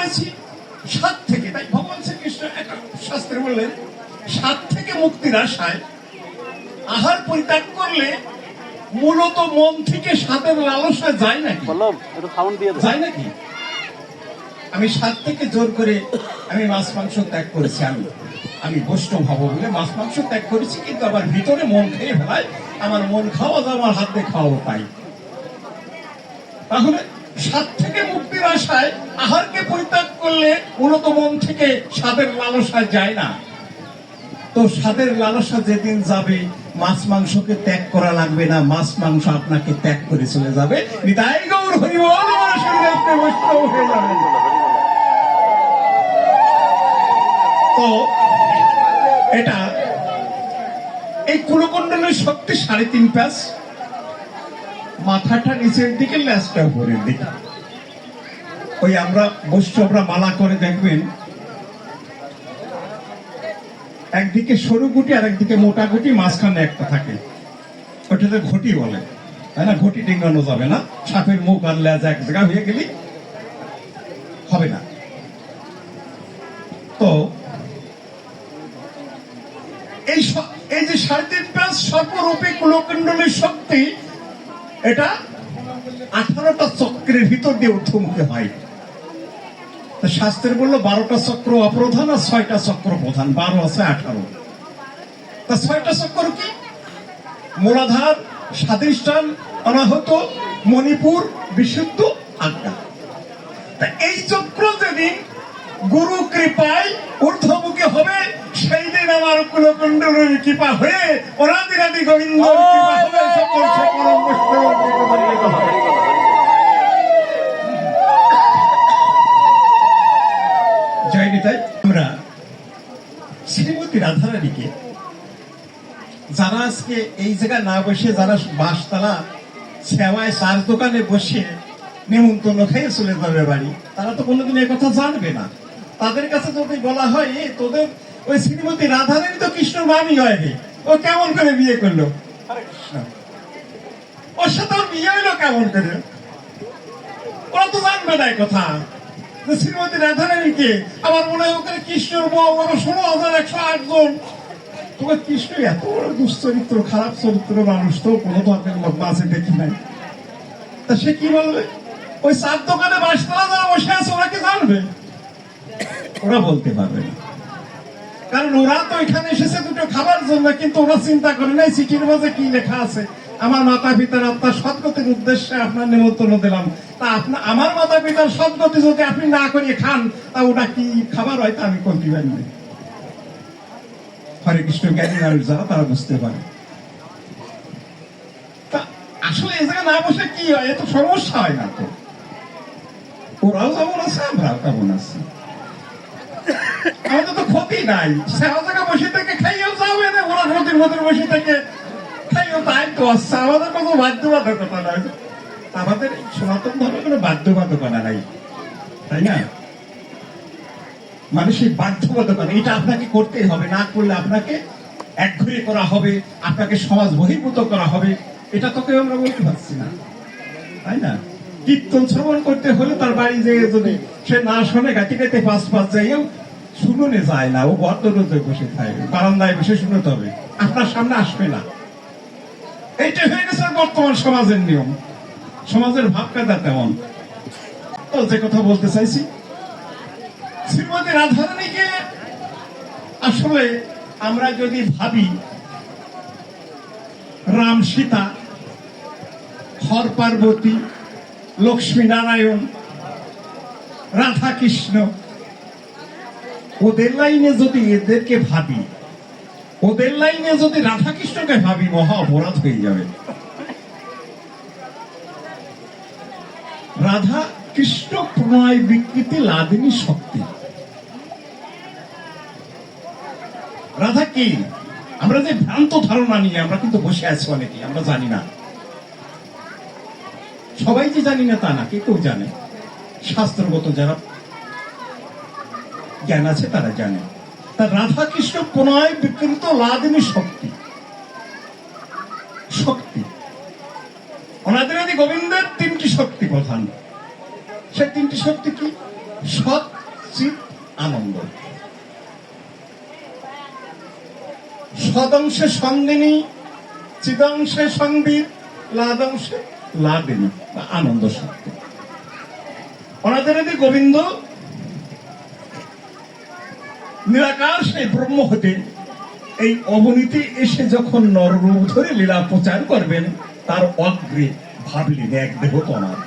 করেছি। সাত থেকে তাই ভগবান শ্রীকৃষ্ণ একটা শাস্ত্রে বললেন সাত থেকে মুক্তির আশায় আহার পরিত্যাগ করলে মূলত মন থেকে সাতের লালসা যায় নাকি? যায় নাকি? আমি সাত থেকে জোর করে আমি মাছ মাংস ত্যাগ করেছি আমি। আমি বৈষ্ণব হব বলে মাছ মাংস ত্যাগ করেছি কিন্তু আমার ভিতরে মন খেয়ে ফেলায় আমার মন খাওয়া আমার হাতে দিয়ে খাওয়াও তাই তাহলে সাত থেকে মুক্তির আশায় আহারকে পরিত্যাগ করলে মূলত মন থেকে স্বাদের লালসা যায় না। তো স্বাদের লালসা যেদিন যাবে, মাছ মাংসকে ত্যাগ করা লাগবে না, মাছ মাংস আপনাকে ত্যাগ করে চলে যাবে। এটা, এই কুলকুণ্ডলের শক্তি সাড়ে তিন প্যাস মাথাটা নিচের দিকে ল্যাসটা উপরের দিকে। ওই আমরা বৈষ্ণবরা মালা করে দেখবেন। একদিকে সরু গুটি আর একদিকে মোটা গুটি, মাঝখানে একটা থাকে। ওটাতে ঘটি বলে। তাই না? ঘটি টেঙ্গানো যাবে না। সাপের মুখ আর লেজ এক জায়গা হয়ে গেলি হবে না। তো এই এই যে সাড়ে তিন পাঁচ সর্বরূপে কুলকুণ্ডলের শক্তি, এটা আঠারোটা চক্রের ভিতর দিয়ে ঊর্ধ্বমুখী হয়। তো শাস্ত্রে বলল, বারোটা চক্র অপ্রধান আর ছয়টা চক্র প্রধান। বারো আছে, আঠারো। তা ছয়টা চক্র কি? মূলাধার স্বাধিষ্ঠান, অনাহত, মণিপুর, বিশুদ্ধ, আজ্ঞা। তা এই চক্র যেদিন গুরু কৃপায় ঊর্ধ্বমুখী হবে, সেই দিন আমার কুলকুণ্ডলের কৃপা হয়ে অনাদিরাদি গোবিন্দ কৃপা হবে। সকল সকল শ্রীমতী রাধারানীকে যারা আজকে এই জায়গায় না বসে যারা বাসতলা সেবায় চার দোকানে বসে নেমন্তন্ন খেয়ে চলে যাবে বাড়ি তারা তো কোনোদিন এই কথা জানবে না। তাদের কাছে যদি বলা হয় "এ, তোদের ওই শ্রীমতী রাধারানী তো কৃষ্ণর মামি হয় রে ও কেমন করে বিয়ে করল? কৃষ্ণ। ওর সাথে বিয়ে হইল কেমন করে? ওরা তো জানবে না কথা। শ্রীমতী রাধারানীকে আমার মনে হয় ওখানে কৃষ্ণর বউ ষোলো হাজার একশো আট জন। তোমার কৃষ্ণ এত বড় দুশ্চরিত্র, খারাপ চরিত্র মানুষ তো কোনো ধরনের লোক মাঝে দেখি নাই। তা সে কি বলবে? ওই চার দোকানে বাসতলা যারা বসে আছে, ওরা কি জানবে? ওরা বলতে পারবে না। কারণ ওরা তো এখানে এসেছে দুটো খাবার জন্য, কিন্তু ওরা চিন্তা করে নাই, চিঠির মাঝে কি লেখা আছে। আমার মাতা পিতার আপনার সদ্গতির উদ্দেশ্যে আপনার নিমন্ত্রণ দিলাম। তা আপনার আমার মাতা পিতার সদ্গতি যদি আপনি না করিয়ে খান, তা ওটা কি খাবার হয় তা আমি করতে পারি না। হরে কৃষ্ণ, জ্ঞানী মানুষ যারা, তারা বুঝতে পারে। আসলে এই জায়গায় না বসে কি হয়? এত সমস্যা হয় না তো। ওরাও যেমন আছে, আমরাও তেমন আছি। আমাদের তো ক্ষতি নাই। সেবা জায়গা বসে থেকে খাইয়েও যাবে না, ওরা নদীর মধ্যে বসে থেকে। আমাদের সনাতন কোনো বাধ্যবাধকতা নাই, তাই না? মানে সেই বাধ্যবাধকতা এটা আপনাকে করতেই হবে, না করলে আপনাকে একঘরে করা হবে, আপনাকে সমাজ বহির্ভূত করা হবে। এটা তো কেউ আমরা বলতে পারছি না, তাই না? কীর্তন শ্রবণ করতে হলে তার বাড়ি যেয়ে যদি সে না শোনে গাতি গাইতে পাঁচ পাঁচ যাইও শুনুনে যায় না। ও বদ্ধরোধে বসে থাকবে বারান্দায় বসে শুনতে হবে। আপনার সামনে আসবে না। এইটা হয়ে গেছে বর্তমান সমাজের নিয়ম। সমাজের ভাবকাদা তেমন। যে কথা বলতে চাইছি, শ্রীমতী রাধারানীকে আসলে আমরা যদি ভাবি, রাম সীতা, হর পার্বতী, লক্ষ্মী নারায়ণ, রাধা কৃষ্ণ, ওদের লাইনে যদি এদেরকে ভাবি ওদের লাইনে যদি রাধা কৃষ্ণকে ভাবি, মহা অপরাধ হয়ে যাবে। রাধা কৃষ্ণ প্রণয় বিকৃতি লাদিনী শক্তি। রাধা কি? আমরা যে ভ্রান্ত ধারণা নিয়ে আমরা কিন্তু বসে আছি অনেকে, আমরা জানি না। সবাই যে জানি না তা না, কে কেউ জানে? শাস্ত্রগত যারা জ্ঞান আছে তারা জানে। তা রাধা কৃষ্ণ প্রণয় বিকৃত লাদিনী শক্তি। শক্তি। অনাদিনাদি গোবিন্দের তিনটি শক্তি প্রধান সে তিনটি শক্তি কি? সচিত আনন্দ। সদংশে সঙ্গিনী, চিদংশে সংবিত লাদংশে লাদিনী বা আনন্দ শক্তি। ওনাদের এতে গোবিন্দ নিরাকার সেই ব্রহ্ম হতে এই অবনীতি এসে যখন নররূপ ধরে লীলা প্রচার করবেন, তার অগ্রে ভাবলেন এক দেহ তনার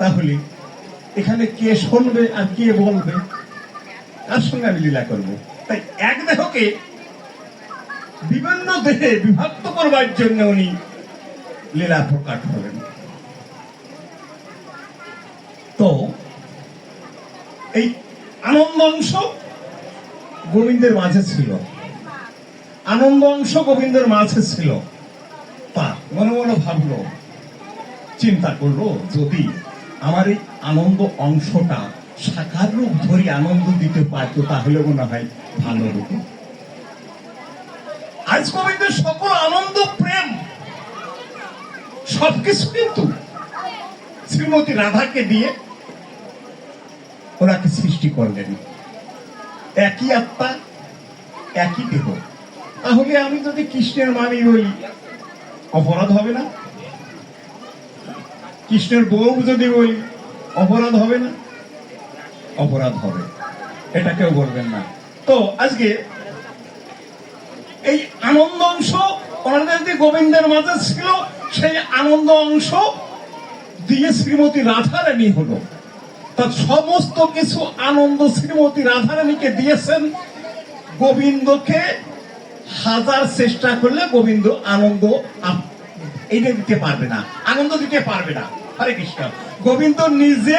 তাহলে, এখানে কে শুনবে আর কে বলবে? তার সঙ্গে আমি লীলা করব? তাই এক দেহকে বিভিন্ন দেহে বিভক্ত করবার জন্য উনি লীলা প্রকাট হলেন তো, এই আনন্দ অংশ গোবিন্দের মাঝে ছিল। আনন্দ অংশ গোবিন্দের মাঝে ছিল। তা মনে মনে ভাবলো, চিন্তা করল, যদি আমার এই আনন্দ অংশটা সাকার রূপ ধরে আনন্দ দিতে পারতো, তাহলে মনে হয় ভালো হতো। আজ গোবিন্দের সকল আনন্দ, প্রেম, সবকিছু কিন্তু শ্রীমতী রাধাকে দিয়ে ওনাকে সৃষ্টি করলেন। একই আত্মা, একই দেহ। তাহলে আমি যদি কৃষ্ণের মানি বলি অপরাধ হবে না? কৃষ্ণের বউ যদি বলি অপরাধ হবে না? অপরাধ হবে। এটা কেউ বলবেন না। তো আজকে এই আনন্দ অংশ ওনাদের যে গোবিন্দের মাঝে ছিল, সেই আনন্দ অংশ দিয়ে শ্রীমতী রাধারানী হলো। তার সমস্ত কিছু আনন্দ শ্রীমতী রাধারানীকে দিয়েছেন। গোবিন্দকে হাজার চেষ্টা করলে গোবিন্দ আনন্দ এটা দিতে পারবে না, আনন্দ দিতে পারবে না। হরে কৃষ্ণ। গোবিন্দ নিজে,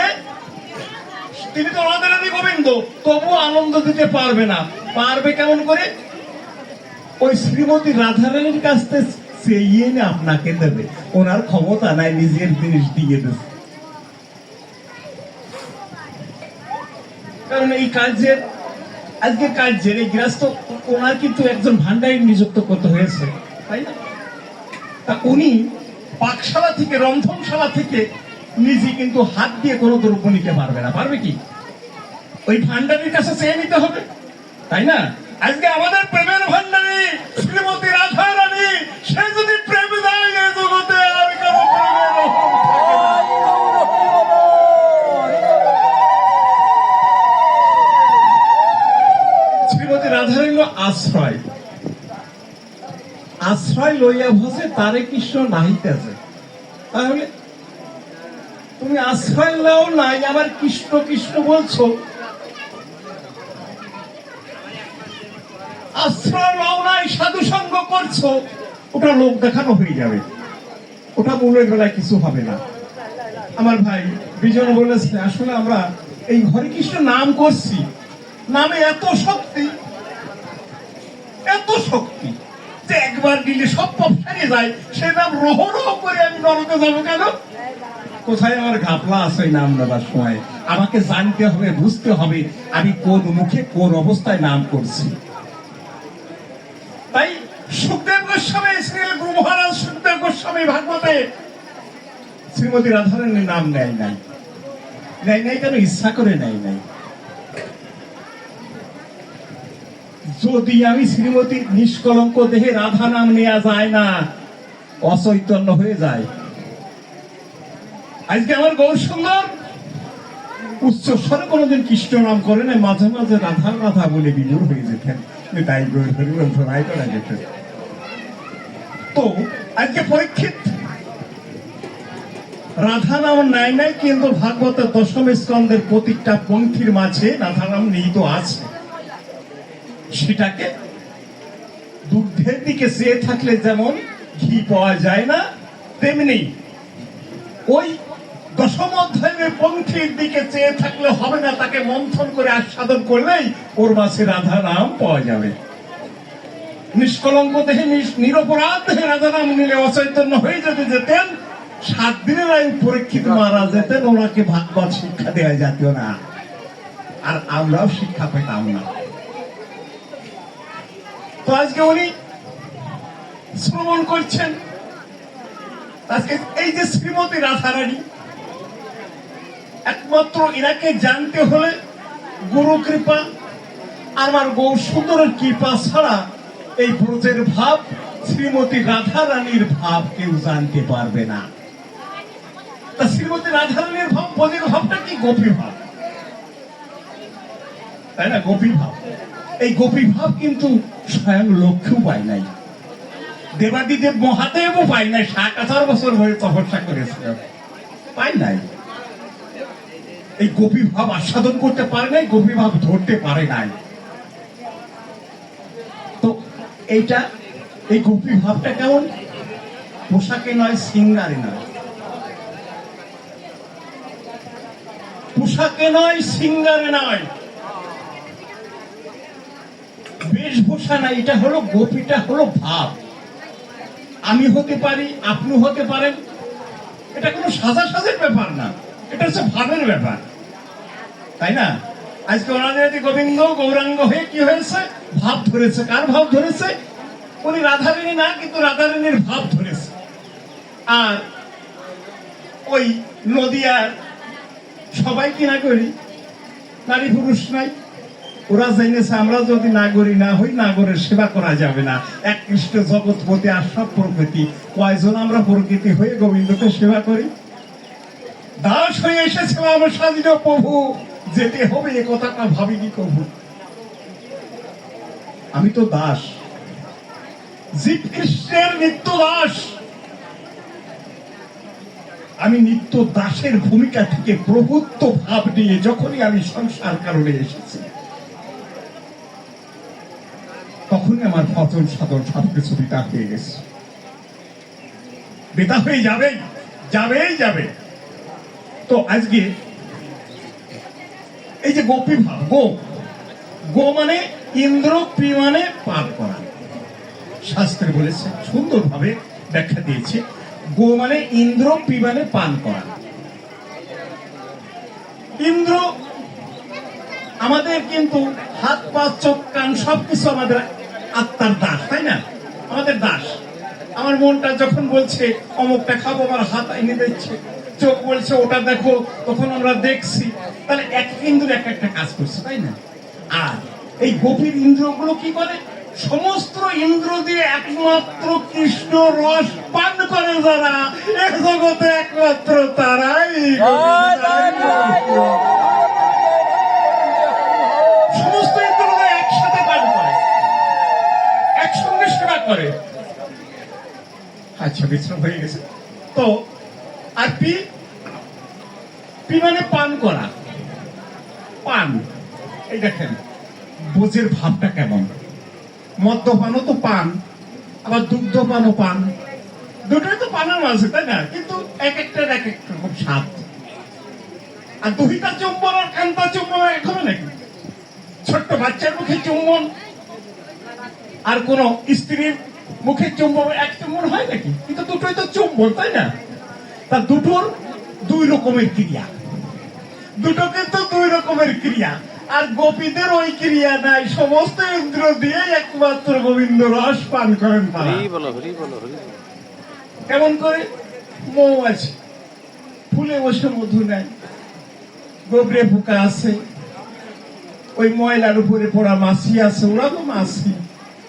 তিনি তো রাধারানী গোবিন্দ তবু আনন্দ দিতে পারবে না। পারবে কেমন করে? ওই শ্রীমতী রাধারানীর কাছ থেকে চেয়ে না আপনাকে দেবে। ওনার ক্ষমতা নাই, নিজের জিনিস দিয়ে দেবে। কারণ এই কাজের আজকের কাজের এই গৃহস্থ, ওনার কিন্তু একজন ভান্ডারী নিযুক্ত করতে হয়েছে, তাই না? তা উনি পাকশালা থেকে, রন্ধনশালা থেকে নিজে কিন্তু হাত দিয়ে কোনো দ্রব্য নিতে পারবে না। পারবে কি? ওই ভান্ডারির কাছে চেয়ে নিতে হবে, তাই না? আজকে আমাদের প্রেমের ভান্ডারী শ্রীমতী রাধা রানী সে যদি প্রেম শ্রীমতী রাধারানী হলো আশ্রয়। আশ্রয় লইয়া ভসে তারে কৃষ্ণ নাহিতেছে তাহলে তুমি আশ্রয় নাও নাই, আবার কৃষ্ণ কৃষ্ণ বলছো। আশ্রয় নাও নাই, সাধু সঙ্গ করছ। ওটা লোক দেখানো হয়ে যাবে। ওটা মূলের বেলায় কিছু হবে না। আমার ভাই বিজন বলেছে, আসলে আমরা এই হরে কৃষ্ণ নাম করছি। নামে এত শক্তি। এত শক্তি যে একবার দিলে সব পাপ সারিয়ে যায়, সে নাম রহ রহ করে আমি নরকে যাব কেন? কোথায় আমার ঘাপলা আছে নাম নেবার সময়? আমাকে জানতে হবে, বুঝতে হবে আমি কোন মুখে কোন অবস্থায় নাম করছি। তাই সুখদেব গোস্বামী, শ্রীল গুরু মহারাজ সুখদেব গোস্বামী ভাগবতে শ্রীমতী রাধারানীর নাম নেয় নাই। নেয় নাই কেন? ইচ্ছা করে নেয় নাই। যদি আমি শ্রীমতী নিষ্কলঙ্ক দেহে রাধা নাম নেওয়া যায় না, অচৈতন্য হয়ে যায়। আজকে আমার গৌর সুন্দর উচ্চ স্বরে কোনোদিন কৃষ্ণ নাম করে না মাঝে মাঝে রাধা রাধা বলে বিদুর হয়ে যেতেন। তাই করা যেতেন তো, আজকে পরীক্ষিত। রাধা নাম নাই নাই, কিন্তু ভাগবতের দশম স্কন্ধের প্রতিটা পঙ্ক্তির মাঝে রাধা নাম নিহিত আছে। সেটাকে দুগ্ধের দিকে চেয়ে থাকলে যেমন ঘি পাওয়া যায় না, তেমনি ওই দশম অধ্যায়ের পঙ্ক্তির দিকে চেয়ে থাকলে হবে না, তাকে মন্থন করে আস্বাদন করলেই ওর মাঝে রাধা নাম পাওয়া যাবে। নিষ্কলঙ্ক দেহে নিরপরাধ দেহে রাধা নাম নিলে অচৈতন্য হয়ে যদি যেতেন, সাত দিনের আয়ু পরীক্ষিত মারা যেতেন, ওনাকে ভাগবত শিক্ষা দেওয়া জাতীয় না। আর আমরাও শিক্ষা পেতাম না। তো আজকে উনি শ্রবণ করছেন। আজকে এই যে শ্রীমতী রাধারানী, একমাত্র ইনাকে জানতে হলে গুরু কৃপা আমার গৌ সুন্দরের কৃপা ছাড়া এই ব্রজের ভাব, শ্রীমতী রাধা রানীর ভাব কেউ জানতে পারবে না। তা শ্রীমতী রাধারানীর ভাব, ব্রজের ভাবটা কি গোপী ভাব? তাই না? গোপী ভাব। এই গোপী ভাব কিন্তু স্বয়ং লক্ষ্যও পায় নাই। দেবাদিদেব মহাদেবও পায় নাই। ষাট হাজার বছর হয়ে তপস্যা করেছে। পায় নাই। এই গোপী ভাব আস্বাদন করতে পারে নাই গোপী ভাব ধরতে পারে নাই। তো এইটা, এই গোপী ভাবটা কেমন? পোশাকে নয়, সিঙ্গারে নয়। পোশাকে নয়, সিঙ্গারে নয়। বেশভূষা না, এটা হলো গোপীটা হলো ভাব। আমি হতে পারি, আপনি হতে পারেন। এটা কোনো সাজা সাজের ব্যাপার না, এটা হচ্ছে ভাবের ব্যাপার। তাই না? আজকে অনাদি গোবিন্দ, গৌরাঙ্গ হয়ে কি হয়েছে? ভাব ধরেছে। কার ভাব ধরেছে? উনি রাধারানী না, কিন্তু রাধারানীর ভাব ধরেছে। আর ওই নদিয়ার সবাই কি না করি নারী পুরুষ নাই। ওরা জেনেছে আমরা যদি নাগরী না হই, নাগরের সেবা করা যাবে না। এক কৃষ্ণ জগৎপতি আর সব প্রকৃতি। কয়জন আমরা প্রকৃতি হয়ে গোবিন্দকে সেবা করি? দাস হয়ে এসেছে আমার স্বাধীন প্রভু। যেতে হবে এ কথাটা ভাবিনি প্রভু? আমি তো দাস। জীব কৃষ্ণের নিত্য দাস। আমি নিত্য দাসের ভূমিকা থেকে প্রভুত্ব ভাব নিয়ে যখনই আমি সংসার কারণে এসেছি। তখনই আমার ফচল সাধন সবকিছু বিতা হয়ে গেছে। বেতা হয়ে যাবেই যাবেই যাবে। তো আজকে এই যে গোপী ভাব, গো গো মানে ইন্দ্র, পি মানে পাপ করা। শাস্ত্রে বলেছে, সুন্দরভাবে ব্যাখ্যা দিয়েছে, গো মানে ইন্দ্র, পি মানে পান করা। ইন্দ্র, আমাদের কিন্তু হাত, পা, চোখ, কান সবকিছু আমাদের আত্মার দাস তাই না? আমাদের দাস। আমার মনটা যখন বলছে অমুকটা খাব আমার হাত এনে দিচ্ছে। চোখ বলছে ওটা দেখো তখন আমরা দেখছি। তাহলে এক ইন্দ্র এক একটা কাজ করছে তাই না? আর এই গভীর ইন্দ্রগুলো কি করে? সমস্ত ইন্দ্র দিয়ে একমাত্র কৃষ্ণ রস পান করে যারা। এক জগতে একমাত্র তারাই। সমস্ত করে আচ্ছা বিশ্রাম হয়ে গেছে। তো, আর পি? পি মানে পান করা। পান। এই দেখেন বোঝের ভাবটা কেমন? মদ্যপানও তো পান, আবার দুগ্ধপানও পান। দুটোই তো পানের মাঝে, তাই না? কিন্তু এক একটার এক এক রকম স্বাদ। আর দহিতা চুম্বন আর কান্তা চুম্বন এক হবে নাকি? ছোট্ট বাচ্চার মুখে চুম্বন আর কোন স্ত্রীর মুখে চুম্বন এক চুম্বন হয় নাকি? কিন্তু দুটোই তো চুম্বন তাই না? তা দুটোর দুই রকমের ক্রিয়া। দুটো কিন্তু দুই রকমের ক্রিয়া। আর গোপীদের ওই ক্রিয়া নাই। সমস্ত ইন্দ্র দিয়ে একমাত্র গোবিন্দ রস পান করেন তারা। কেমন করে? মৌ আছে। ফুলে বসে মধু নেয়। গোবরে পোকা আছে। ওই ময়লার উপরে পড়া মাছি আছে। ওরা তো মাছি।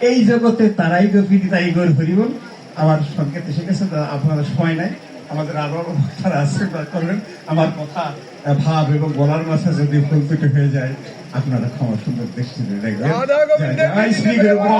এই জগতে তারাই গোপিনী তাই গোর হরিবল আমার সংকেত এসে গেছে আপনারা সময় নাই। আমাদের আরও তারা তা করবেন। আমার কথা ভাব এবং বলার মাথা যদি ভুল ত্রুটি হয়ে যায় আপনারা ক্ষমা সুন্দর দৃষ্টিতে দেখবেন। জয় জয়। শ্রী গুরু